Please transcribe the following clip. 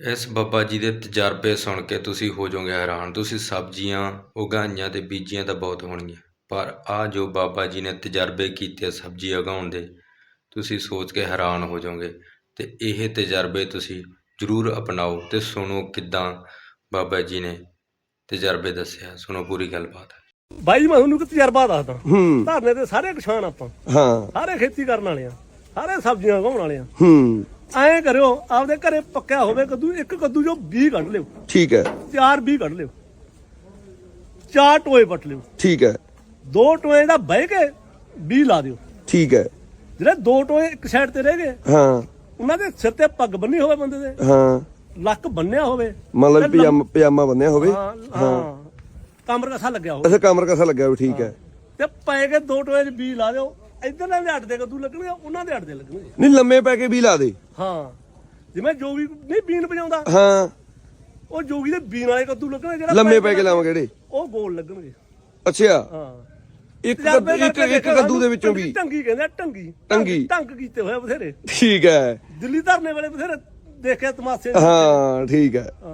ਇਸ ਬਾਬਾ ਜੀ ਦੇ ਤਜਰਬੇ ਸੁਣ ਕੇ ਤੁਸੀਂ ਹੋ ਜਾਓਗੇ ਹੈਰਾਨ। ਤੁਸੀਂ ਸਬਜ਼ੀਆਂ ਉਗਾਈਆਂ ਤੇ ਬੀਜੀਆਂ ਤਾਂ ਬਹੁਤ ਹੋਣਗੀਆਂ। ਪਰ ਆ ਜੋ ਬਾਬਾ ਜੀ ਨੇ ਤਜਰਬੇ ਕੀਤੇ ਸਬਜ਼ੀ ਉਗਾਉਣ ਦੇ ਤੁਸੀਂ ਸੋਚ ਕੇ ਹੈਰਾਨ ਹੋ ਜਾਓਗੇ। ਤੇ ਇਹ ਤਜਰਬੇ ਤੁਸੀਂ ਜ਼ਰੂਰ ਅਪਣਾਓ ਤੇ ਸੁਣੋ ਕਿੱਦਾਂ ਬਾਬਾ ਜੀ ਨੇ ਤਜਰਬੇ ਦੱਸਿਆ। ਸੁਣੋ ਪੂਰੀ ਗੱਲਬਾਤ। ਬਾਈ ਜੀ ਮੈਂ ਤੁਹਾਨੂੰ ਇੱਕ ਤਜਰਬਾ ਦੱਸਦਾ। ਹੂੰ। ਧਰਨੇ ਤੇ ਸਾਰੇ ਕਿਸਾਨ ਆਪਾਂ। ਹਾਂ। ਸਾਰੇ ਖੇਤੀ ਕਰਨ ਵਾਲੇ ਆ। ਸਾਰੇ ਸਬਜ਼ੀਆਂ ਉਗਾਉਣ ਵਾਲੇ ਆ। ਹੂੰ। ਐਂ ਕਰਿਓ ਆਪਦੇ ਘਰੇ ਪੱਕਿਆ ਹੋਵੇ ਕੱਦੂ ਇੱਕ ਕੱਦੂ ਜੋ 20 ਕੱਢ ਲਿਓ। ਠੀਕ ਹੈ। ਚਾਰ 20 ਕੱਢ ਲਿਓ। ਚਾਰ ਟੋਏ ਪੱਟ ਲਿਓ। ਠੀਕ ਹੈ। ਦੋ ਟੋਏ ਦਾ ਬਹਿ ਕੇ 20 ਲਾ ਦਿਓ। ਠੀਕ ਹੈ। ਜਿਹੜੇ ਦੋ ਟੋਏ ਇੱਕ ਸਾਈਡ ਤੇ ਰਹਿ ਗਏ ਹਾਂ। ਉਹਨਾਂ ਦੇ ਸਿਰ ਤੇ ਪੱਗ ਬੰਨੀ ਹੋਵੇ ਬੰਦੇ ਦੇ। ਹਾਂ। ਲੱਕ ਬੰਨਿਆ ਹੋਵੇ। ਮਤਲਬ ਪਜਾਮਾ ਪਜਾਮਾ ਬੰਨਿਆ ਹੋਵੇ। ਹਾਂ ਹਾਂ। ਕਮਰ ਕਸਾ ਲੱਗਿਆ ਹੋਵੇ। ਅੱਛਾ ਕਮਰ ਕਸਾ ਲੱਗਿਆ ਹੋਵੇ ਠੀਕ ਹੈ। ਤੇ ਪੈ ਕੇ ਦੋ ਟੋਏ 'ਚ 20 ਲਾ ਦਿਓ। ਇਧਰ ਦੇ ਅੱਡ ਦੇ ਕੱਦੂ ਲੱਗਣਗੇ ਉਹਨਾਂ ਦੇ ਅੱਡ ਦੇ ਲੱਗਣਗੇ। ਨਹੀਂ ਲੰਮੇ ਪੈ ਕੇ ਵੀ ਲਾ ਦੇ। ਹਾਂ। ਜਿਵੇਂ ਜੋਗੀ ਨਹੀਂ ਬੀਨ ਵਜਾਉਂਦਾ ਹਾਂ। ਉਹ ਜੋਗੀ ਦੇ ਬੀਨ ਵਾਲੇ ਕੱਦੂ ਲੱਗਣਗੇ ਜਿਹੜਾ ਲੰਮੇ ਪੈ ਕੇ ਲਾਵਾਂ ਕਿਹੜੇ ਉਹ ਗੋਲ ਲੱਗਣਗੇ। ਅੱਛਾ। ਹਾਂ। ਇੱਕ ਇੱਕ ਇੱਕ ਕੱਦੂ ਦੇ ਵਿੱਚੋਂ ਵੀ। ਟੰਗੀ ਕਹਿੰਦੇ ਟੰਗੀ। ਟੰਗੀ। ਟੰਗ ਕੀਤੇ ਹੋਏ ਬਥੇਰੇ। ਠੀਕ ਹੈ। ਦਿੱਲੀ ਧਰਨੇ ਵਾਲੇ ਬਥੇਰੇ ਦੇਖਿਆ ਤਮਾਸ਼ੇ। ਹਾਂ ਠੀਕ ਹੈ। ਹਾਂ।